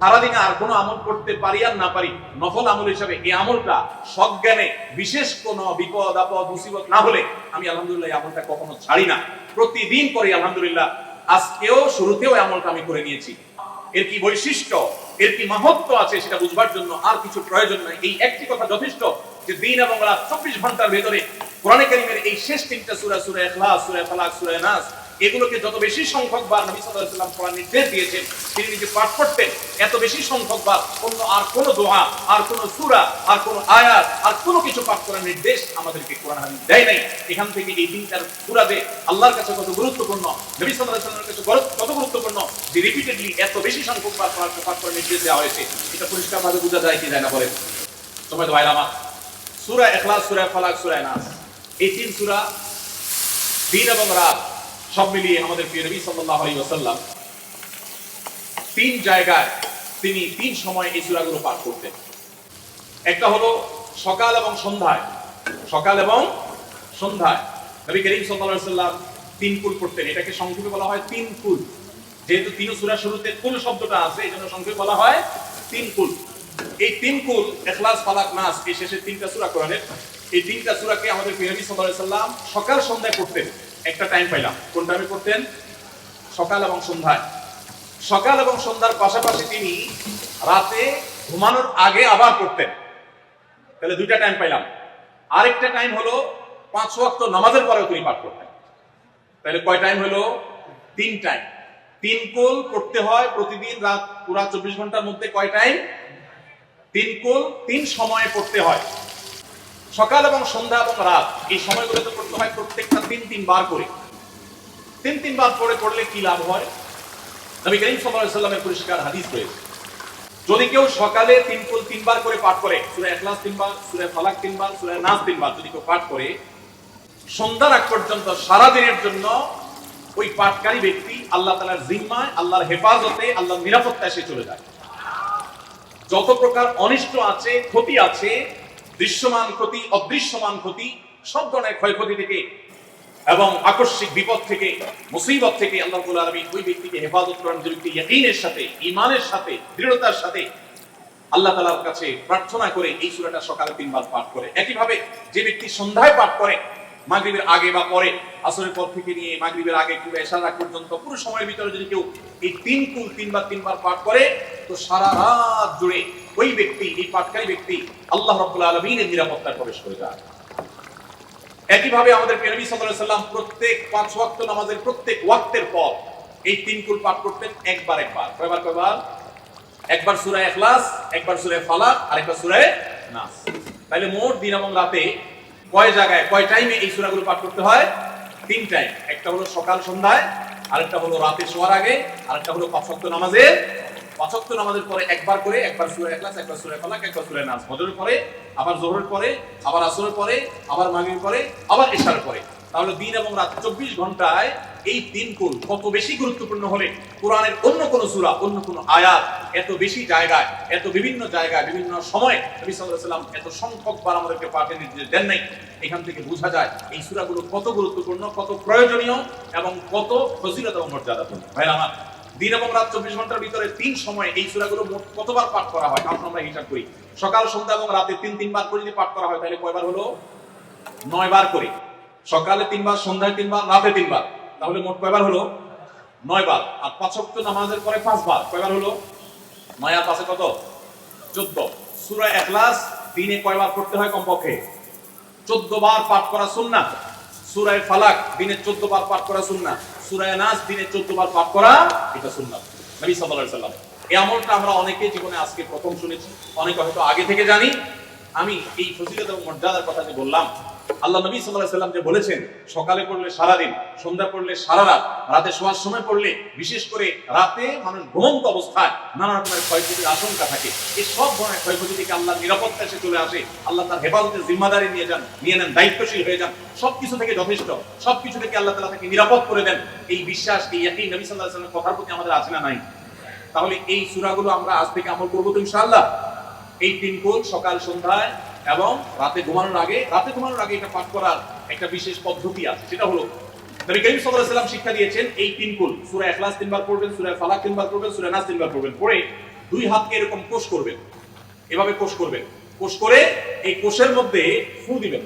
সারাদিনে আর কোনো আমল করতে পারি আর না পারি, নফল আমল হিসাবে এই আমলটা সজ্ঞানে বিশেষ কোনো বিপদ, আপদ, মুসিবত না হলে আমি আলহামদুলিল্লাহ এই আমলটা কখনো ছাড়ি না। প্রতিদিন করি, আলহামদুলিল্লাহ। আজকেও, শুরুতেও আমলটা আমি করে নিয়েছি। এর কি বৈশিষ্ট্য? এর কি মাহাত্ম আছে সেটা বুঝবার জন্য আর কিছু প্রয়োজন নাই। এই একটি কথা যথেষ্ট যে দিন এবং রাত চব্বিশ ঘণ্টার ভেতরে কোরআনে কারিমের এই শেষ তিনটা সূরা সূরা ইখলাস, সূরা ফালাক, সূরা নাস এগুলোকে যত বেশি সংখ্যক বার নবী ওয়াসাল্লাম পড়ার নির্দেশ দিয়েছেন, তিনি নিজে পাঠ করতেন, এত বেশি সংখ্যক বার অন্য আর কোনো দোয়া আর কোনো সুরা, আর কোনো আয়াত, আর কোনো কিছু পাঠ করার নির্দেশ আমাদেরকে কোরআন হাদিস দেয় নাই। এখান থেকে এই তিনটার সূরাতে আল্লাহর কাছে কত গুরুত্বপূর্ণ, নবী ওয়াসাল্লামের কাছে কত গুরুত্বপূর্ণ যে রিপিটেডলি এত বেশি সংখ্যক বার পাঠ করার নির্দেশ দেওয়া হয়েছে, এটা পরিষ্কারভাবে বোঝা যায় কি যায় না বলেন। সময় তো আমার সূরা ইখলাস, সূরা ফালাক, সূরা নাস। এই তিন সুরা দিন এবং রাত সব মিলিয়ে আমাদের প্রিয় নবী সাল্লাল্লাহু আলাইহি ওয়াসাল্লাম তিন জায়গায় তিনি তিন সময় এই সূরাগুলো পাঠ করতেন। একটা হলো সকাল এবং সন্ধ্যায়। সকাল এবং সন্ধ্যায়। নবী করিম সাল্লাল্লাহু আলাইহি ওয়াসাল্লাম তিন কুল পড়তেন। এটাকে সংক্ষেপে বলা হয় তিন কুল। যেহেতু তিন সূরা শুরুতে কুল শব্দটা আছে এই জন্য সংক্ষেপে বলা হয় তিন কুল। এই তিন কুল, ইখলাস, ফালাক, নাস, এই শেষের তিনটা সূরা কোরআনের, এই তিনটা সূরাকে আমাদের নবী সাল্লাল্লাহু আলাইহি ওয়াসাল্লাম সকাল সন্ধ্যায় পড়তেন। একটা টাইম পাইলাম। কোন টাইমে করতেন? সকাল এবং সন্ধ্যায়। সকাল এবং সন্ধ্যার পাশাপাশি তিনি রাতে ঘুমানোর আগে আবার করতেন। তাহলে দুইটা টাইম পাইলাম। আরেকটা টাইম হলো পাঁচ ওয়াক্ত নামাজের পরেও তিনি পাঠ করতেন। তাহলে কয় টাইম হলো? তিন টাইম তিন কোল করতে হয় প্রতিদিন রাত পুরা চব্বিশ ঘণ্টার মধ্যে কয় টাইম তিন কোল তিন সময়ে পড়তে হয়। সকাল এবং সন্ধ্যা এবং রাত, এই সময়গুলোতে পড়তে হয় প্রত্যেকটা তিন তিন বার করে। তিন তিন বার পড়ে পড়লে কি লাভ হয়? নবী করিম সাল্লামের পরিষ্কার হাদিস রয়েছে। যদি কেউ সকালে তিন কুল তিনবার করে পাঠ করে, সূরা ইখলাস তিনবার, সূরা ফালাক তিনবার, সূরা নাস তিনবার যদি কেউ পাঠ করে, সন্ধ্যার আগ পর্যন্ত সারা দিনের জন্য ওই পাঠকারী ব্যক্তি আল্লাহ তাআলার জিম্মায়, আল্লাহর হেফাজতে, আল্লাহর নিরাপত্তায় সে চলে যায়। যত প্রকার অনিষ্ট আছে, ক্ষতি আছে, দৃশ্যমান ক্ষতি, অদৃশ্যমান ক্ষতি সব ধরনের ক্ষয়ক্ষতি থেকে এবং আকস্মিক বিপদ থেকে, মুসিবত থেকে আল্লাহ আলামিন ওই ব্যক্তিকে হেফাজত করেন যে ব্যক্তি ইয়াকিনের সাথে, ঈমানের সাথে, দৃঢ়তার সাথে আল্লাহ তাআলার কাছে প্রার্থনা করে এই সূরাটা সকালে তিনবার পাঠ করে। একইভাবে যে ব্যক্তি সন্ধ্যায় পাঠ করে, মাগরিবের আগে বা পরে, আসরের পর থেকে নিয়ে মাগরিবের আগ পর্যন্ত, পুরো সময়ের ভিতরে যদি কেউ এই তিন কুল তিনবার তিনবার পাঠ করে, তো সারা রাত জুড়ে ওই ব্যক্তি, এই পাঠকারী ব্যক্তি আল্লাহ রাব্বুল আলামিনের নিরাপত্তায় প্রবেশ করে যায়। একইভাবে আমাদের প্রিয় নবী সাল্লাম প্রত্যেক পাঁচ ওয়াক্ত নামাজের প্রত্যেক ওয়াক্তের পর এই তিন কুল পাঠ করতেন একবার একবার। কয়বার কয়বার? একবার সুরায় ইখলাস, একবার সুরায় ফালাক আর একবার সূরা নাস। তাহলে মোট দিন এবং রাতে কয় জায়গায়, কয় টাইমে এই সূরাগুলো পাঠ করতে হয়? তিন টাইম একটা হলো সকাল সন্ধ্যায়, আরেকটা হলো রাতে শোয়ার আগে, আরেকটা হলো পাঁচ ওয়াক্ত নামাজের পাঁচ ওয়াক্ত নামাজের পরে একবার করে, একবার সূরা একবার সূরা ফালাক, একবার সূরা নাস। ফজরের পরে, আবার জোহরের পরে, আবার আসরের পরে, আবার পরে, আবার ইশার পরে। তাহলে দিন এবং রাত চব্বিশ ঘন্টায় এই তিন কুল কত বেশি গুরুত্বপূর্ণ হলে কোরআনের অন্য কোন সূরা, অন্য কোন আয়াত এত বেশি জায়গায়, এত বিভিন্ন জায়গায়, বিভিন্ন সময় নবী সাল্লাম এত সংখ্যক বার আমাদেরকে পাঠের নির্দেশ দেন নাই। এখান থেকে বোঝা যায় এই সূরাগুলো কত গুরুত্বপূর্ণ, কত প্রয়োজনীয় এবং কত ফজিলত এবং মর্যাদাপূর্ণ। ভাই আমার দিন এবং রাত চব্বিশ ঘণ্টার ভিতরে তিন সময় এই সূরাগুলো মোট কতবার পাঠ করা হয়? আসুন আমরা হিসাব করি। সকাল, সন্ধ্যা এবং রাতে তিন, তিনবার করে যদি পাঠ করা হয়, তাহলে কয়বার হলো? নয় বার করে। সকালে তিনবার, সন্ধ্যায় তিনবার, রাতে তিনবার। তাহলে মোট কয়বার হলো? নয় বার আর পাঁচ ওয়াক্ত নামাজের পরে পাঁচবার। কয়বার হলো? নয় আর পাঁচে কত? চোদ্দ। সূরা এখলাস দিনে কয়বার পড়তে হয় কমপক্ষে? চোদ্দ বার পাঠ করা সুন্নাত। সূরায়ে ফালাক দিনে চোদ্দ বার পাঠ করা সুন্নাত। সূরায়ে নাস দিনে চোদ্দ বার পাঠ করা এটা সুন্নাত। নবী সাল্লাল্লাহু সাল্লাম। এই আমলটা আমরা অনেকে জীবনে আজকে প্রথম শুনেছি, অনেকে হয়তো আগে থেকে জানি। আমি এই ফজিলত এবং মর্যাদার কথা যে বললাম আল্লাহ নবী আলাইহি সাল্লাম যে বলেছেন, সকালে পড়লে সারা দিন সন্ধ্যা পড়লে সারা রাত, রাতে শোয়ার সময় পড়লে, বিশেষ করে রাতে মানুষ ঘুমন্ত অবস্থায় নানা রকমের ক্ষয়ক্ষতির আশঙ্কা থাকে। এই সব ধরনের ক্ষয়ক্ষতি থেকে আল্লাহর নিরাপত্তা এসে চলে আসে। আল্লাহ তার হেফাজতের জিম্মাদারি নিয়ে যান, নিয়ে নেন, দায়িত্বশীল হয়ে যান। সবকিছু থেকে যথেষ্ট। সবকিছু থেকে আল্লাহ তালা তাকে নিরাপদ করে দেন। এই বিশ্বাস, এই একই নবী আলাইহি সাল্লামের কথার প্রতি আমাদের আছে না নাই? তাহলে এই সূরাগুলো আমরা আজ থেকে আমল করব তো ইনশাআল্লাহ। এই তিন কোল সকাল, সন্ধ্যায় এবং রাতে ঘুমানোর আগে, রাতে ঘুমানোর আগে এটা পাঠ করার একটা বিশেষ পদ্ধতি আছে। সেটা হলো, নবী করিম সাল্লাল্লাহু আলাইহি শিক্ষা দিয়েছেন এই সূরা ইখলাস তিনবার পড়বেন, সূরা ফালাক তিনবার পড়বেন, সূরা নাস তিনবার পড়বেন। পড়ে দুই হাতকে এরকম কোষ করবেন। এভাবে কোষ করবেন। কোষ করে এই কোষের মধ্যে ফু দিবেন।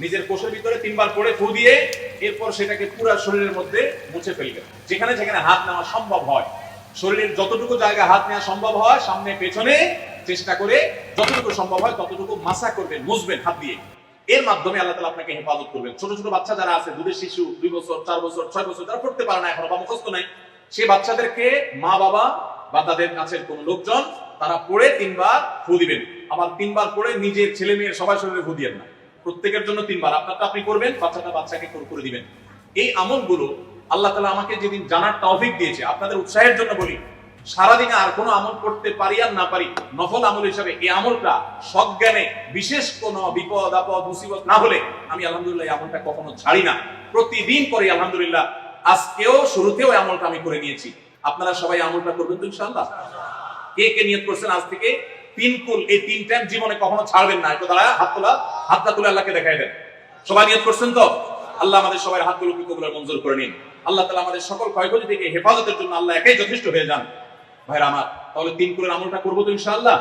নিজের কোষের ভিতরে তিনবার করে ফু দিয়ে এরপর সেটাকে পুরো শরীরের মধ্যে মুছে ফেলবেন। যেখানে যেখানে হাত নেওয়া সম্ভব হয়। শরীরের যতটুকু জায়গা হাত নেওয়া সম্ভব হয়, সামনে, পেছনে চেষ্টা করে যতটুকু সম্ভব হয়, ততটুকু মাসা করবেন, মুছবেন হাত দিয়ে। এর মাধ্যমে আল্লাহ তালা আপনাকে হেফাজত করবেন। ছোট ছোট বাচ্চা যারা আছে, দুধের শিশু, দুই বছর, চার বছর, ছয় বছর, যারা পড়তে পারে না, এখনও বা মুখস্থ নাই, সেই বাচ্চাদেরকে মা বাবা বা তাদের কাছের কোন লোকজন তারা পড়ে তিনবার ফু দিবেন। আবার তিনবার পড়ে নিজের ছেলে মেয়ের সবাই শরীরে ফু দিয়েন না। প্রত্যেকের জন্য তিনবার। আপনারটা আপনি করবেন, বাচ্চাটা বাচ্চাকে করে দিবেন। এই আমলগুলো আল্লাহ তালা আমাকে যেদিন জানার তৌফিক দিয়েছে, আপনাদের উৎসাহের জন্য বলি সারাদিনে আর কোনো আমল করতে পারি আর না পারি, নফল আমল হিসাবে এই আমলটা সজ্ঞানে বিশেষ কোনো বিপদ, আপদ, মুসিবত না হলে আমি আলহামদুলিল্লাহ এই আমলটা কখনো ছাড়ি না। প্রতিদিন করি আলহামদুলিল্লাহ, আজকেও শুরুতেও আমলটা আমি করে নিয়েছি। আপনারা সবাই আমলটা করবেন তো ইনশাআল্লাহ? কে কে নিয়ত করছেন আজ থেকে? তিন কুল, এই তিন টাইম জীবনে কখনো ছাড়বেন না। একটু দাঁড়া হাত তোলা, হাতটা তুলে আল্লাহকে দেখাই দেন। সবাই নিয়ত করছেন তো? আল্লাহ আমাদের সবাই হাতগুলোকে কবুলের মঞ্জুর করে নিন। আল্লাহ তালা আমাদের সকল ক্ষয়ক্ষতি থেকে হেফাজতের জন্য আল্লাহ একাই যথেষ্ট হয়ে যান। ভাইরা আমার তাহলে তিন কুলের আমলটা করব তো ইনশাআল্লাহ?